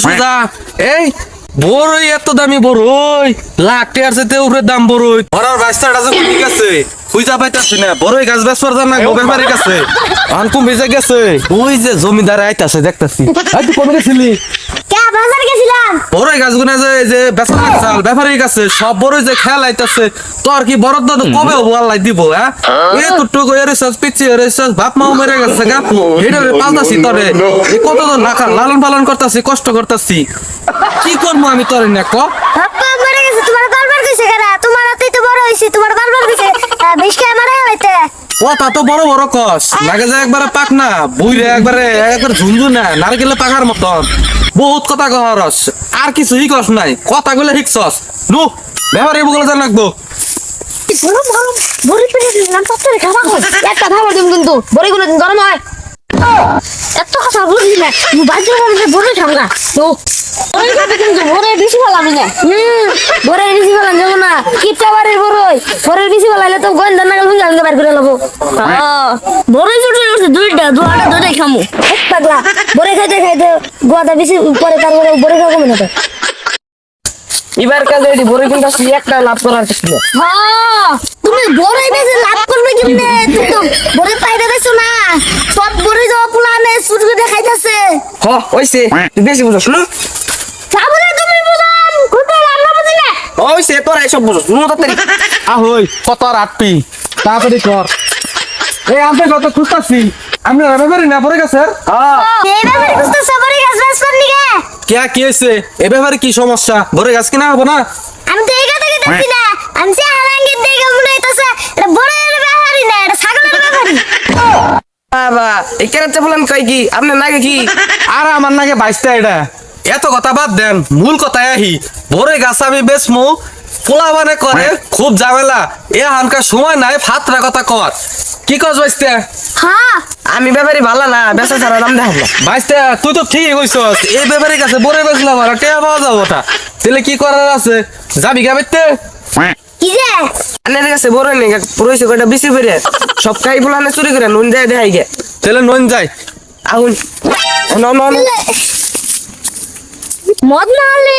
সোজা এই বড়ই এত দামি বড়ই লাখ টাকার চাইতে উপরে দাম বড়ই ঘরের বাইশটা ঠিক আছে খুঁজা পাইতাছি না বড়ই গাছ বেসবার জান না গেছে আনকুম ভেজে গেছে ওই যে জমিদার আইতাছে দেখতাছি। এই তুই কবে গেছিলি? বাজার গেছিলাম? বড়ই যে যে সব বড়ই যে খেয়াল আইতাছে। তোর কি বড় তো কবে হব আল্লাহ দিব হ্যাঁ? এ তো টুকু এর সস পিচ্ছি এর সস বাপ মাও মেরে গেছে গা। এটা রে পালতাছি তোরে। এ কত তো নাকা লালন পালন করতাছি কষ্ট করতাছি। কি করব আমি তোরে না ক? বাপ্পা মরে গেছে তোমার কইছে তোমার তো বড় হইছে তোমার বারবার কইছে। বেশ কে মারা হইতে তা। তো বড় বড় কস। লাগে যে একবারে পাক না বুইরে একবারে একবার ঝুনঝু না নারকেলে পাকার মতন। বহুত কথা কহরস আর কিছু হিকস নাই কথা গুলো হিকসস নু ব্যাপারে বগুলো জান রাখব বড় বড় বড় পেটে নাম পাত্রে খাওয়া একটা ভালো দিম কিন্তু বড়িগুলো দিন গরম হয়। এত কথা বলবি না বাজে বলবে বড়ি ঠান্ডা তো বড়ি খাবে কিন্তু বড়ি বেশি ভালো আমি না। হুম বড়ি বেশি ভালো যাব না কিপটা বাড়ির বড়ই বড়ি বেশি ভালো হলে তো বের করে বড়ি দুইটা দুটাই খামু। এক পাগলা বড়ি খাইতে খাইতে গোয়াটা বেশি পরে তারপরে বড়ি খাব না তো। এবার কাজে এটি বড় কিন্তু একটা লাভ করার ছিল হ্যাঁ, তুমি বেশি লাভ করবে কেমনে? তুমি তো বড়ই পাইতে দিছো না সব বড়ই যাওয়া পুলানে সুট করে খাইতেছে হ ওইছে তুই বেশি বুঝছ না তারপরে তুমি বুঝান খুঁজে রান্না বুঝি না। ওইছে তোরা এসব বুঝছ নুন তাড়াতাড়ি। আহই কত আর তাড়াতাড়ি কর। এই আমি কত খুঁজতাছি। আমি ব্যাপারে না পড়ে গেছে। হ্যাঁ বাস করনি কে কে এ ব্যাপারে কি সমস্যা? ভরে গাছ কিনা হব না? আমি তো এই কথা না। আমি সে হারাঙ্গের দেখে মনে হইতাছে এটা বড়ের ব্যাপারই না এটা ছাগলের ব্যাপারই বাবা এই কেরাতে বলেন কই কি? আপনি নাকি কি? আর আমার নাকি বাইশটা এটা। এত কথা বাদ দেন মূল কথায় আহি। ভরে গাছ আমি বেচমু পোলা মানে করে খুব ঝামেলা। এ হানকার সময় নাই ফাতরা কথা কর। কি কস বাইসতে হ্যাঁ। আমি ব্যাপারই ভালো না বেচা ছাড়া দাম দেখাব। না বাইসতে তুই তো ঠিকই কইছস। এই ব্যাপারে কাছে বরে বেচলাম আর টেয়া পাওয়া যাব ওটা তাহলে কি করার আছে? যাবি গাবিতে কি যে? আনের কাছে বড় নেই পুরোইছে কয়টা বেশি করে সব খাই ফুলানে চুরি করে নুন দেয় দেখাই গে তাহলে নন যাই আগুন। ন ন ন। মদ না হলে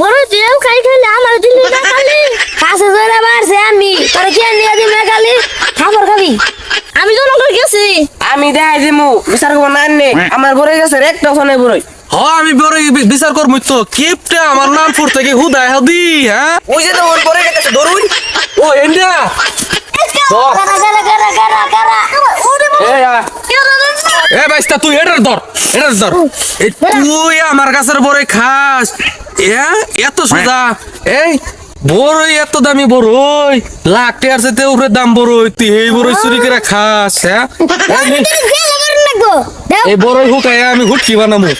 বড় জেল খাই খাইলে আমার দিল্লি না খালি। কাছে ধরে মারছে আমি। তোর কি নিয়ে দিবে খালি খাবার খাবি? আমি তো গেছি। আমি দেখাই দিমু বিচার করব না আননে আমার বড় গেছে একটা ফোনে বড়ই। হ আমি বড় বিচার করব তো। কিপটে আমার নাম ফুর থেকে হুদায় হদি হ্যাঁ? ওই যে তো ওর বড় গেছে ধরুন ও এ বাইস্তা তুই এটার ধর এটার ধর। এই তুই আমার কাছের বড়ই খাস। এ এত সোজা। এই বড়ই এত দামি বড়ই। লাখ টাকার সাথে উপরে দাম বড়ই। তুই এই বড়ই চুরি করে খাস হ্যাঁ? এই বড়ই হুকাই আমি হুটকি বানামু।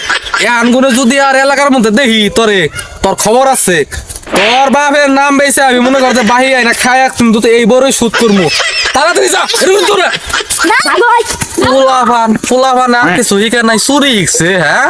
এ আনগুনে যদি আর এলাকার মধ্যে দেখি তোরে তোর খবর আছে। তোর বাপের নাম বেছে আমি মনে করতে বাহি আই না খায় তুমি তো এই বড়ই শুট করব তাড়াতাড়ি যা এরকম তোরা। পোলাপান পোলাপান আর কিছু হিকা নাই চুরি হিকছে হ্যাঁ?